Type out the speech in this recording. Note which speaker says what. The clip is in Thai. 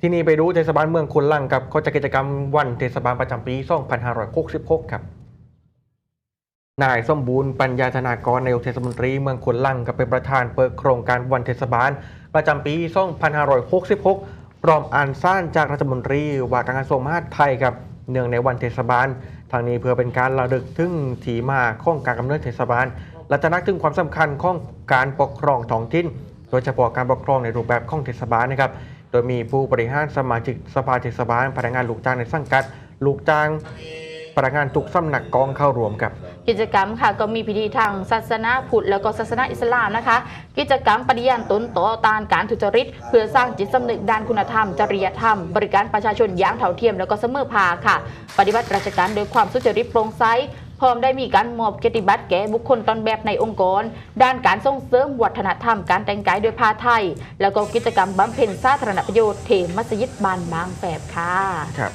Speaker 1: ที่นี่ไปดูเทศบาลเมืองคนลังกับเขาจัดกิจกรรมวันเทศบาลประจำปี 2566 ครับ นายสมบูรณ์ปัญญาธนากรนายกเทศมนตรีเมืองคนลังกับเป็นประธานเปิดโครงการวันเทศบาล ประจำปี 2566 พร้อมอ่านซ่านจากรัฐมนตรีว่าการกระทรวงมหาดไทยครับเนื่องในวันเทศบาล ทางนี้เพื่อเป็นการระลึกถึงถีมาของการกำเนิดเทศบาล และจะนักถึงความสำคัญของการปกครองท้องถิ่น โดยเฉพาะการปกครองในรูปแบบของเทศบาลนะครับ โดยมีผู้บริหารสมาชิกสภาเทศบาลพนักงานลูกจ้างในสังกัด ลูกจ้างพนักงานทุกสำนักกองเข้ารวมกับ
Speaker 2: กิจกรรมค่ะก็มีพิธีทางศาสนาพุทธแล้วก็ศาสนาอิสลามนะคะ กิจกรรมปฏิญาณตนต่อต้านการทุจริต เพื่อสร้างจิตสำนึกด้านคุณธรรม จริยธรรม บริการประชาชนอย่างเท่าเทียมแล้วก็เสมอภาคค่ะ ปฏิบัติราชการโดยความสุจริตโปร่งใส พร้อมได้มีการมอบเกียรติบัตรแก่บุคคลตนแบบในองค์กร ด้านการส่งเสริมวัฒนธรรมการแต่งกายโดยผ้าไทย แล้วก็กิจกรรมบำเพ็ญสาธารณประโยชน์เทมัสยิดบานบางแฝบค่ะ
Speaker 1: ครับ